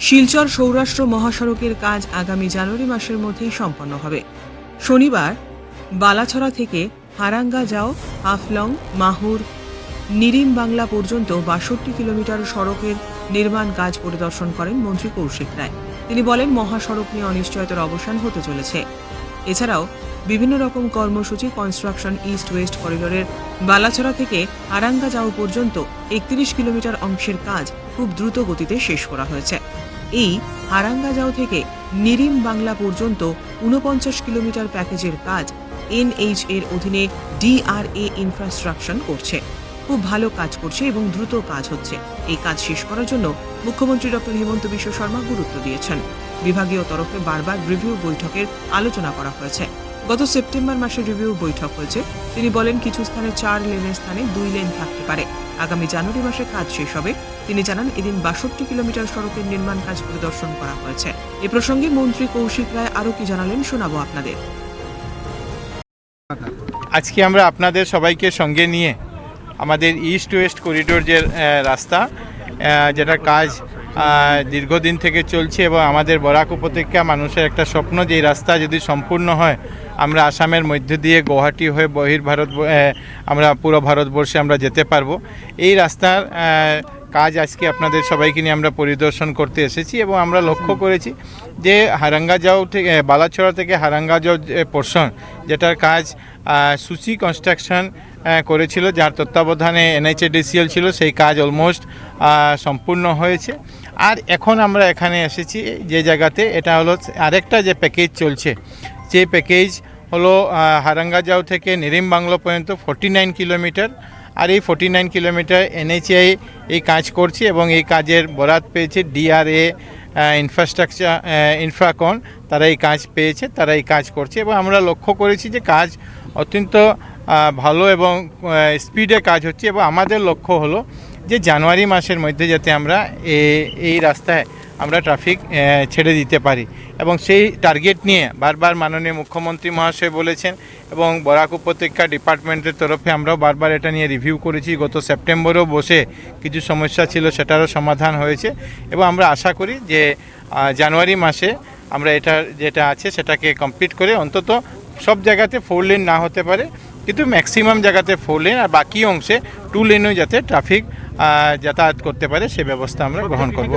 শিলচর সৌরাষ্ট্র মহাসড়কের কাজ আগামী জানুয়ারি মাসের মধ্যেই সম্পন্ন হবে। শনিবার, বালাছড়া থেকে হারাঙ্গা যাও, হাফলং, মাহুর, নিরিম বাংলা পর্যন্ত বাষট্টি কিলোমিটার সড়কের নির্মাণ কাজ পরিদর্শন করেন মন্ত্রী কৌশিক রায়। তিনি বলেন, মহাসড়ক নিয়ে অনিশ্চয়তার অবসান হতে চলেছে। এছাড়াও বিভিন্ন রকম কর্মসূচি কনস্ট্রাকশন ইস্ট ওয়েস্ট করিডোরের বালাছড়া থেকে আরাঙ্গা যাও পর্যন্ত একত্রিশ কিলোমিটার অংশের কাজ খুব দ্রুত গতিতে শেষ করা হয়েছে। এই হারাঙ্গা যাও থেকে নিরিম বাংলা পর্যন্ত উনপঞ্চাশ কিলোমিটার প্যাকেজের কাজ এনএইচ এর অধীনে ডিআরএ ইনফ্রাস্ট্রাকশন করছে। খুব ভালো কাজ করছে এবং দ্রুত কাজ হচ্ছে। এই কাজ শেষ করার জন্য মুখ্যমন্ত্রী ডক্টর হেমন্ত বিশ্ব শর্মা গুরুত্ব দিয়েছেন। বিভাগীয় তরফে বারবার রিভিউ বৈঠকের আলোচনা করা হয়েছে। গত সেপ্টেম্বর মাসে রিভিউ বৈঠক হয়েছে। তিনি বলেন, কিছু স্থানে চার লেনের স্থানে দুই লেন থাকতে পারে। আগামী জানুয়ারি মাসে কাজ শেষ হবে। তিনি জানান, এদিন বাষট্টি কিলোমিটার সড়কের নির্মাণ কাজ পরিদর্শন করা হয়েছে। এ প্রসঙ্গে মন্ত্রী কৌশিক রায় আরও কি জানালেন, শোনাবো আপনাদের। আজকে আমরা আপনাদের সবাইকে সঙ্গে নিয়ে আমাদের ইস্ট ওয়েস্ট করিডোর যে রাস্তা যেটা কাজ দীর্ঘদিন থেকে চলছে এবং আমাদের বরাক উপত্যকা মানুষের একটা স্বপ্ন যে রাস্তা যদি সম্পূর্ণ হয়, আমরা আসামের মধ্য দিয়ে গুয়াহাটি হয়ে বহির ভারত আমরা পুরো ভারতবর্ষে আমরা যেতে পারব। এই রাস্তার কাজ আজকে আপনাদের সবাইকে নিয়ে আমরা পরিদর্শন করতে এসেছি এবং আমরা লক্ষ্য করেছি যে হারাঙ্গাজাও থেকে বালাছড়া থেকে হারাঙ্গাজাও পোর্শন যেটার কাজ সুচি কনস্ট্রাকশন করেছিল, যার তত্ত্বাবধানে এনএইচএডিসিএল ছিল, সেই কাজ অলমোস্ট সম্পূর্ণ হয়েছে। আর এখন আমরা এখানে এসেছি, যে জায়গাতে এটা হলো আরেকটা যে প্যাকেজ চলছে। যে প্যাকেজ হলো হারাঙ্গাজাও থেকে নিরিম বাংলো পর্যন্ত ফর্টি নাইন কিলোমিটার আর এই ফর্টি নাইন কিলোমিটার এনএইচআই এই কাজ করছে এবং এই কাজের বরাত পেয়েছে ডিআরএ ইনফ্রাস্ট্রাকচার ইনফ্রাকন তারা এই কাজ পেয়েছে, তারা এই কাজ করছে। এবং আমরা লক্ষ্য করেছি যে কাজ অত্যন্ত ভালো এবং স্পিডে কাজ হচ্ছে এবং আমাদের লক্ষ্য হলো যে জানুয়ারি মাসের মধ্যে যাতে আমরা এই রাস্তায় আমরা ট্রাফিক ছেড়ে দিতে পারি। এবং সেই টার্গেট নিয়ে বারবার মাননীয় মুখ্যমন্ত্রী মহাশয় বলেছেন এবং বরাক উপত্যকা ডিপার্টমেন্টের তরফে আমরাও বারবার এটা নিয়ে রিভিউ করেছি। গত সেপ্টেম্বরেও বসে কিছু সমস্যা ছিল, সেটারও সমাধান হয়েছে এবং আমরা আশা করি যে জানুয়ারি মাসে আমরা এটা যেটা আছে সেটাকে কমপ্লিট করে অন্তত সব জায়গাতে ফোর লেন না হতে পারে। কিন্তু ম্যাক্সিমাম জায়গাতে ফোর লেন আর বাকি অংশে টু লেনও যাতে ট্রাফিক যাতায়াত করতে পারে সে ব্যবস্থা আমরা গ্রহণ করব।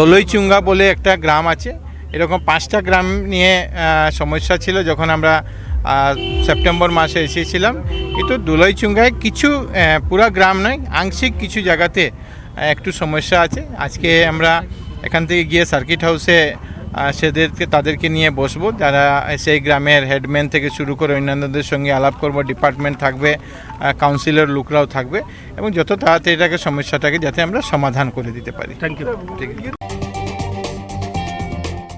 দলইচুঙ্গা বলে একটা গ্রাম আছে। এরকম পাঁচটা গ্রাম নিয়ে সমস্যা ছিল যখন আমরা সেপ্টেম্বর মাসে এসেছিলাম। কিন্তু দোলইচুঙ্গায় কিছু পুরা গ্রাম নয় আংশিক কিছু জায়গাতে একটু সমস্যা আছে। আজকে আমরা এখান থেকে গিয়ে সার্কিট হাউসে সেদেরকে তাদেরকে নিয়ে বসবো। যারা সেই গ্রামের হেডম্যান থেকে শুরু করে অন্যান্যদের সঙ্গে আলাপ করব ডিপার্টমেন্ট থাকবে কাউন্সিলর লোকরাও থাকবে এবং যত তাড়াতাড়ি এটাকে সমস্যাটাকে যাতে আমরা সমাধান করে দিতে পারি। থ্যাংক ইউ ঠিক আছে।